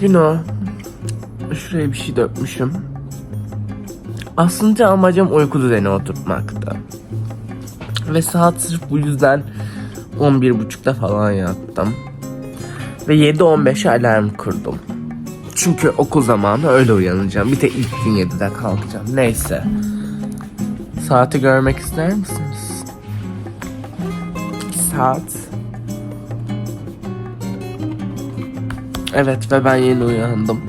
Güno. Şuraya bir şey dökmüşüm. Aslında amacım uyku düzeni oturtmaktı. Ve saat sırf bu yüzden 11.30'da falan yattım. Ve 7.15'e alarm kurdum. Çünkü okul zamanı öyle uyanacağım. Bir de ilk gün 7'de kalkacağım. Neyse. Saati görmek ister misiniz? Saat. Evet ve ben yeni uyandım.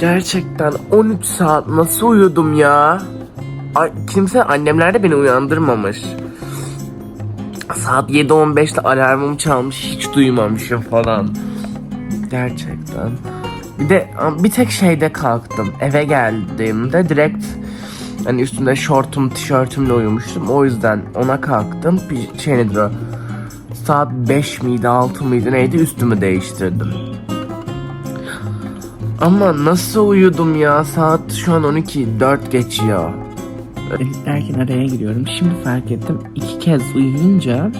Gerçekten 13 saat nasıl uyudum ya? Ay, kimse annemler de beni uyandırmamış. Saat 7.15'te alarmım çalmış hiç duymamışım falan. Gerçekten. Bir de bir tek şeyde kalktım. Eve geldiğimde direkt hani üstümde şortum, tişörtümle uyumuştum. O yüzden ona kalktım. Bir şey nedir o? Saat 5 miydi 6 mıydı neydi üstümü değiştirdim. Ama nasıl uyudum ya saat şu an 12 4 geçiyor. Derken araya giriyorum. Şimdi fark ettim. iki kez uyuyunca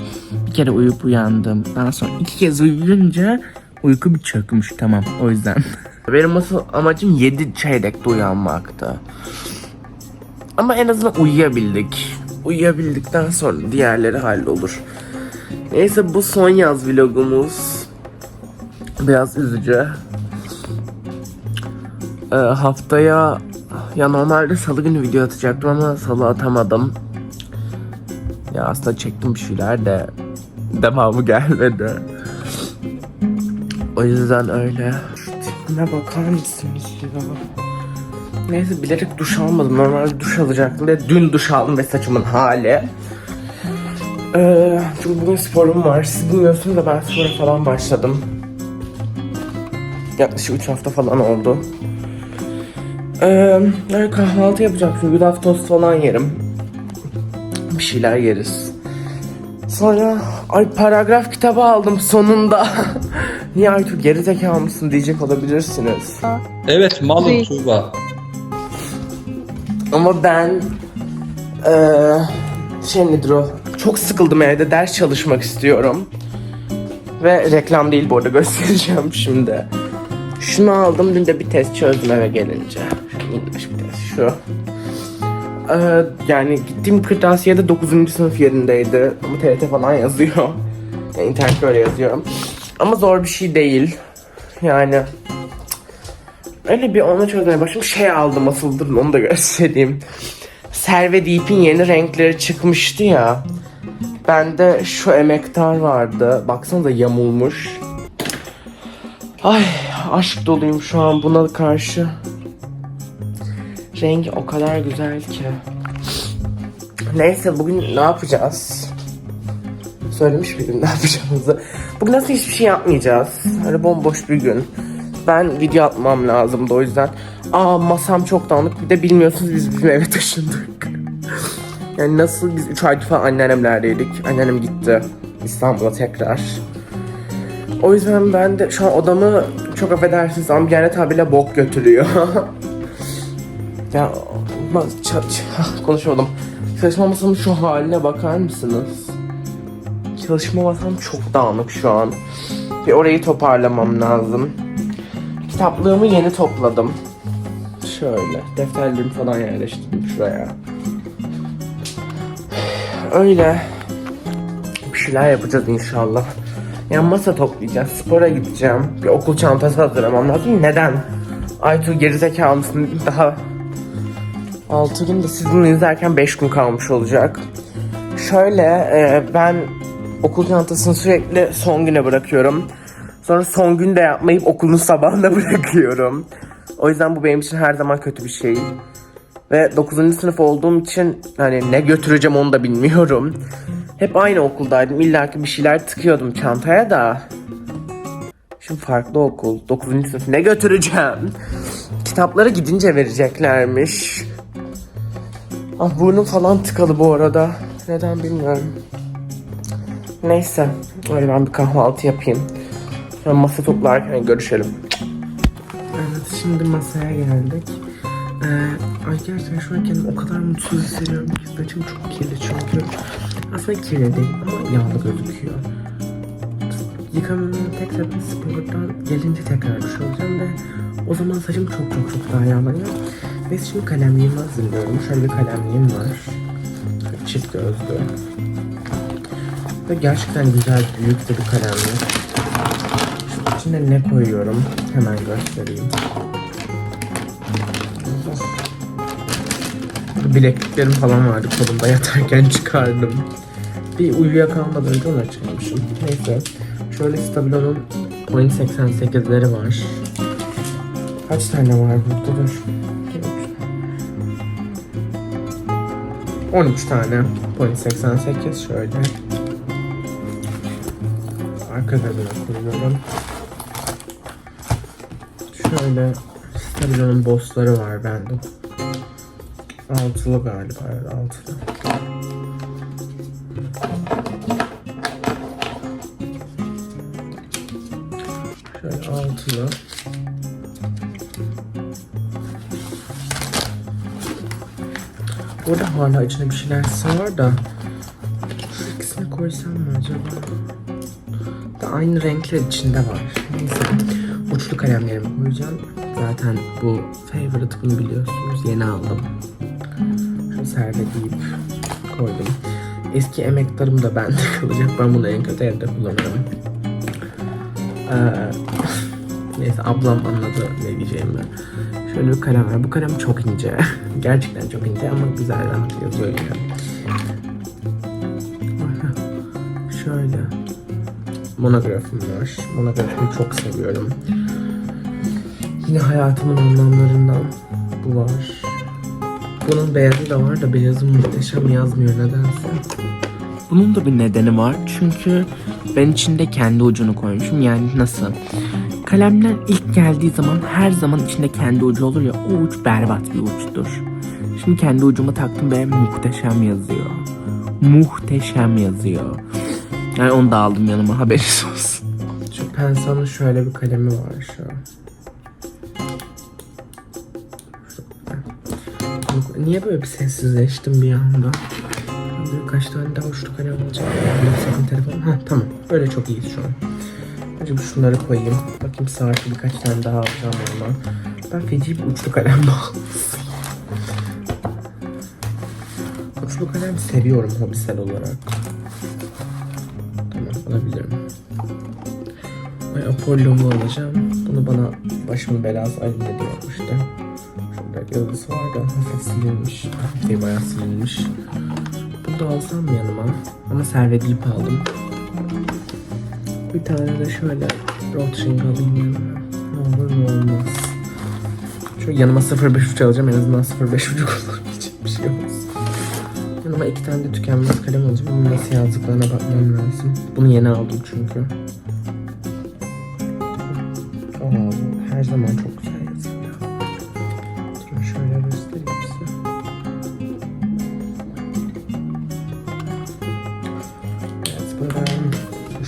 bir kere uyuyup uyandım. Daha sonra iki kez uyuyunca uyku bir çökmüş tamam o yüzden. Benim asıl amacım 7 çeyrekte uyanmaktı. Ama en azından uyuyabildik. Uyuyabildikten sonra diğerleri hallolur. Neyse bu son yaz vlogumuz. Biraz üzücü. Ee, haftaya ya normalde salı günü video atacaktım ama salı atamadım. Ya aslında çektim bir şeyler de devamı gelmedi. O yüzden öyle. Şu tipime bakar mısınız ya? Neyse bilerek duş almadım. Normalde duş alacaktım ve dün duş aldım ve saçımın hali. Ee, çünkü bugün sporum var. Siz bilmiyorsunuz da ben spora falan başladım. Yaklaşık 3 hafta falan oldu. Ee, yani kahvaltı yapacağım şimdi yulaf tost falan yerim. Bir şeyler yeriz. Sonra ay paragraf kitabı aldım sonunda. Niye Aytu gerizekalı mısın diyecek olabilirsiniz. Evet malum. Tuğba. Ama ben eee şey nedir o? Çok sıkıldım evde ders çalışmak istiyorum. Ve reklam değil bu arada göstereceğim şimdi. Şunu aldım dün de bir test çözdüm eve gelince. İngiliz bir test şu. Eee, yani gittiğim kırtasiyede 9. sınıf yerindeydi. Ama TRT falan yazıyor. Yani internette öyle yazıyorum. Ama zor bir şey değil. Yani Öyle bir onu çözmeye başladım. Şey aldım asıl onu da göstereyim. Serve Deep'in yeni renkleri çıkmıştı ya. Bende şu emektar vardı. Baksanıza yamulmuş. Ay aşk doluyum şu an buna karşı. Rengi o kadar güzel ki. Neyse bugün ne yapacağız? Söylemiş bir gün ne yapacağımızı. Bugün nasıl hiçbir şey yapmayacağız. Öyle bomboş bir gün. Ben video atmam lazımdı o yüzden. Aa masam çok dağınık. Bir de bilmiyorsunuz biz bizim eve taşındık. Yani nasıl biz 3 aydır falan anneannemlerdeydik. Anneannem gitti İstanbul'a tekrar. O yüzden ben de şu an odamı çok affedersiniz amcane tabirle bok götürüyor. ya konuşamadım. Çalışma masamın şu haline bakar mısınız? Çalışma masam çok dağınık şu an. Bir orayı toparlamam lazım. Kitaplığımı yeni topladım. Şöyle defterlerimi falan yerleştirdim şuraya. Öyle. Bir şeyler yapacağız inşallah. Yani masa toplayacağız, spora gideceğim. Bir okul çantası hazırlamam lazım. Neden? Aytu gerizekalı mısın? Daha 6 gün de siz izlerken 5 gün kalmış olacak. Şöyle e, ben okul çantasını sürekli son güne bırakıyorum. Sonra son günde yapmayıp okulun sabahına bırakıyorum. O yüzden bu benim için her zaman kötü bir şey. Ve 9. sınıf olduğum için hani ne götüreceğim onu da bilmiyorum. Hep aynı okuldaydım. İlla ki bir şeyler tıkıyordum çantaya da. Şimdi farklı okul. 9. sınıf ne götüreceğim? Kitapları gidince vereceklermiş. Ah burnum falan tıkalı bu arada. Neden bilmiyorum. Neyse. Öyle ben bir kahvaltı yapayım. Sonra masa toplarken görüşelim. Evet şimdi masaya geldik. Ee, ay gerçekten şu an kendimi o kadar mutsuz hissediyorum ki saçım çok kirli çünkü. Aslında kirli değil ama yağlı gözüküyor. Yıkamamın tek sebebi spordan gelince tekrar duş alacağım ve o zaman saçım çok çok çok daha yağlanıyor. Ve şimdi kalemliğimi hazırlıyorum. Şöyle bir kalemliğim var. Çift gözlü. Ve gerçekten güzel büyük de bir kalemlik. İçine ne koyuyorum hemen göstereyim. Bilekliklerim falan vardı kolumda yatarken çıkardım. Bir uyuyakalmadan önce onu açmışım. Neyse. Şöyle Stabilo'nun point 88'leri var. Kaç tane var burada dur. 13 tane point 88 şöyle. Arka gözüne koyuyorum. Şöyle Stabilo'nun bossları var bende. Altılı galiba evet altılı. Şöyle altılı. Burada hala içinde bir şeyler var da şu ikisini koysam mı acaba? Da aynı renkler içinde var. Neyse. Uçlu kalemlerimi koyacağım. Zaten bu favorite bunu biliyorsunuz. Yeni aldım. Şu serveleyip koydum. Eski emektarım da bende kalacak. Ben bunu en kötü evde kullanırım. Ee, neyse ablam anladı ne diyeceğimi. Şöyle bir kalem var. Bu kalem çok ince. Gerçekten çok ince ama güzel rahat yazıyor yine. Şöyle. Monografım var. Monografımı çok seviyorum. Yine hayatımın anlamlarından bu var. Bunun beyazı da var da beyazı muhteşem yazmıyor nedense. Bunun da bir nedeni var. Çünkü ben içinde kendi ucunu koymuşum. Yani nasıl? Kalemler ilk geldiği zaman her zaman içinde kendi ucu olur ya. O uç berbat bir uçtur. Şimdi kendi ucumu taktım ve muhteşem yazıyor. Muhteşem yazıyor. Yani onu da aldım yanıma haberiniz olsun. Şu Pensa'nın şöyle bir kalemi var şu an. Niye böyle bir sessizleştim bir anda? Birkaç tane daha kalem alacağım. Yok sakın telefon. Ha tamam. Böyle çok iyiyiz şu an. Önce şunları koyayım. Bakayım saati birkaç tane daha alacağım ondan. Ben feci bir uçlu kalem bağımlısıyım. Uçlu kalem seviyorum hobisel olarak. Tamam alabilirim. Ay Apollo'mu alacağım. Bunu bana başımın belası Ali ne diyormuştu. Yıldızı var da hafif silinmiş. Hafif bayağı silinmiş. Bunu da alsam yanıma? Ama servedip aldım. Bir tane de şöyle Rothschild alayım yanıma. Ne olur ne olmaz. Şöyle yanıma 0.5 alacağım en azından 0.5 olabilecek bir şey olsun. Yanıma iki tane de tükenmez kalem alacağım. Bunun nasıl yazdıklarına bakmam lazım. Bunu yeni aldım çünkü. Aa, her zaman çok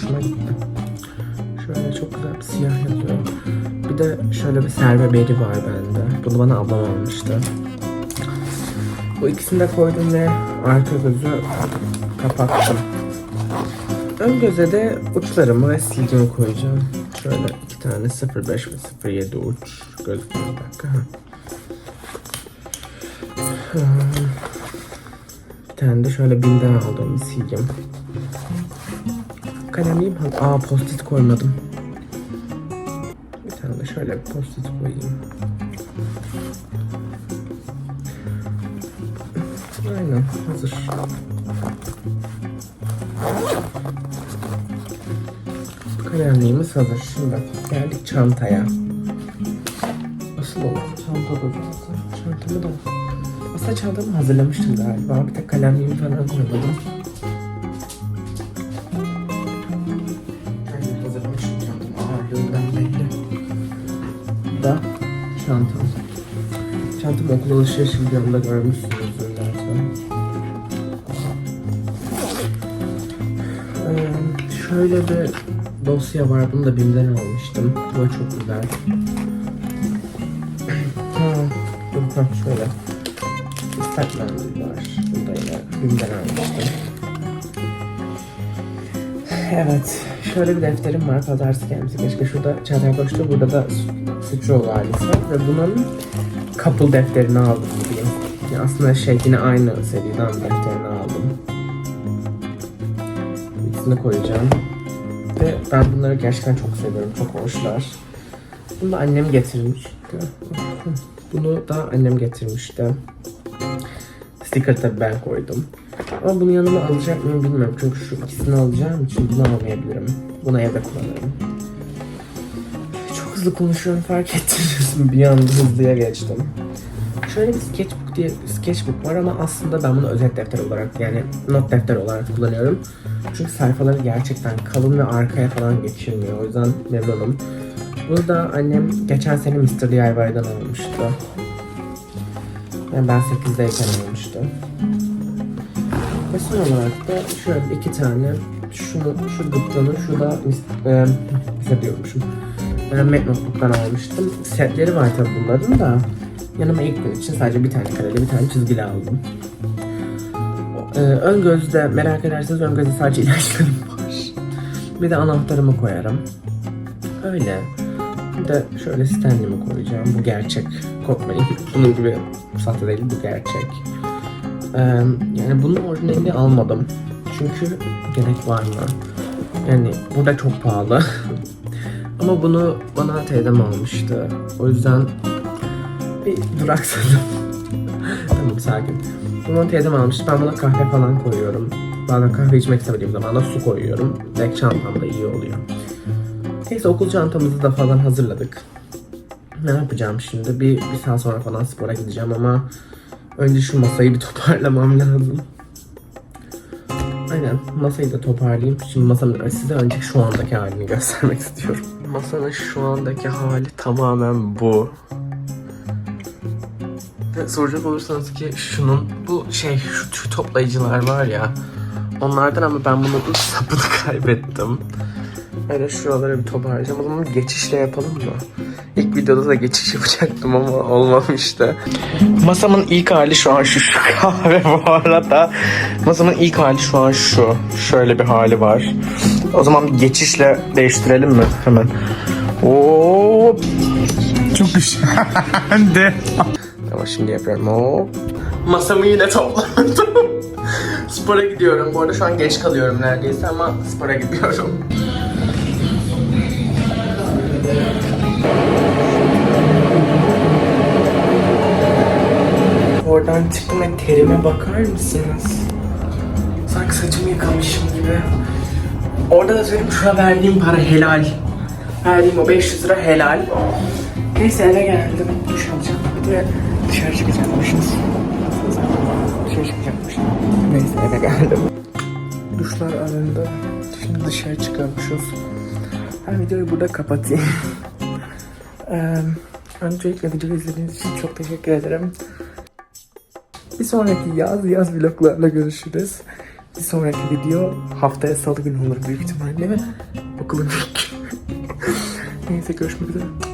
hoşuma. Şöyle çok güzel bir siyah yazıyor. Bir de şöyle bir serve beri var bende. Bunu bana ablam almıştı. Bu ikisini de koydum ve arka gözü kapattım. Ön göze de uçlarımı ve silgimi koyacağım. Şöyle iki tane 05 ve 07 uç gözüküyor. Bir dakika. Hmm. Bir tane de şöyle binden aldığım bir silgim. Kalemliğim hazır. Aa post-it koymadım. Bir tane de şöyle bir post-it koyayım. Aynen hazır. Kalemliğimiz hazır. Şimdi geldik çantaya. Asıl olan çantada zaten. Çantamı da aslında çantamı hazırlamıştım galiba. Bir tek kalemliğimi falan koymadım. Okul alışveriş videomda görmüşsünüzdür zaten. Ee, şöyle bir dosya var. Bunu da BİM'den almıştım. Bu da çok güzel. ha, dur ha şöyle. Mendil var. Bunu da yine BİM'den almıştım. evet. Şöyle bir defterim var. Pazartesi gelmesi. Keşke şurada Çağatay Koç'ta burada da Sütroğlu ailesi. Ve bunun couple defterini aldım diyeyim. Yani aslında şey yine aynı seriden defterini aldım. İkisini koyacağım. Ve ben bunları gerçekten çok seviyorum. Çok hoşlar. Bunu da annem getirmişti. Bunu da annem getirmişti. Sticker tabii ben koydum. Ama bunu yanıma alacak mıyım bilmiyorum. Çünkü şu ikisini alacağım için bunu almayabilirim. Bunu evde kullanırım. Hızlı konuşuyorum fark ettiniz mi? Bir anda hızlıya geçtim. Şöyle bir sketchbook diye bir sketchbook var ama aslında ben bunu özet defter olarak yani not defter olarak kullanıyorum. Çünkü sayfaları gerçekten kalın ve arkaya falan geçirmiyor. O yüzden memnunum. Bunu da annem geçen sene Mr. DIY'dan almıştı. Yani ben 8'deyken almıştım. Ve son olarak da şöyle iki tane şunu, şu gıptanı, şu da e, bize diyormuşum. Mac Notebook'tan almıştım. Setleri var tabi bunların da. Yanıma ilk gün için sadece bir tane kareli, bir tane çizgili aldım. Ee, ön gözde merak ederseniz ön gözde sadece ilaçlarım var. Bir de anahtarımı koyarım. Öyle. Bir de şöyle Stanley'mi koyacağım. Bu gerçek. Korkmayın. Bunun gibi sahte değil, bu gerçek. Ee, yani bunun orijinalini almadım. Çünkü gerek var mı? Yani burada çok pahalı. Ama bunu bana teyzem almıştı. O yüzden bir duraksadım. tamam sakin. Bunu teyzem almıştı. Ben buna kahve falan koyuyorum. Bazen kahve içmek istemediğim zaman da su koyuyorum. Ve çantamda iyi oluyor. Neyse okul çantamızı da falan hazırladık. Ne yapacağım şimdi? Bir, bir saat sonra falan spora gideceğim ama önce şu masayı bir toparlamam lazım. Aynen masayı da toparlayayım. Şimdi masanın size önce şu andaki halini göstermek istiyorum. Masanın şu andaki hali tamamen bu. Ve soracak olursanız ki şunun bu şey şu tüy toplayıcılar var ya onlardan ama ben bunun sapını kaybettim. Öyle şuraları bir toparlayacağım. O zaman geçişle yapalım mı? Videoda da geçiş yapacaktım ama olmamıştı. Masamın ilk hali şu an şu, şu kahve bu arada. Masamın ilk hali şu an şu. Şöyle bir hali var. O zaman geçişle değiştirelim mi? Hemen. Oo. Çok güzeldi. Ama şimdi yapıyorum. Hop. Masamı yine topladım. spora gidiyorum. Bu arada şu an geç kalıyorum neredeyse ama spora gidiyorum. Oradan çıktım ve terime bakar mısınız? Sanki saçımı yıkamışım gibi. Orada da söyleyeyim şuna verdiğim para helal. Verdiğim o 500 lira helal. Neyse eve geldim. Duş alacağım. Bir de dışarı çıkacakmışız. Dışarı çıkacakmışız. Neyse eve geldim. Duşlar arındı. Şimdi dışarı çıkıyormuşuz. Ben videoyu burada kapatayım. Eee, Öncelikle videoyu izlediğiniz için çok teşekkür ederim. Bir sonraki yaz yaz vloglarla görüşürüz. Bir sonraki video haftaya salı günü olur büyük ihtimalle okulun ilk. Neyse görüşmek üzere.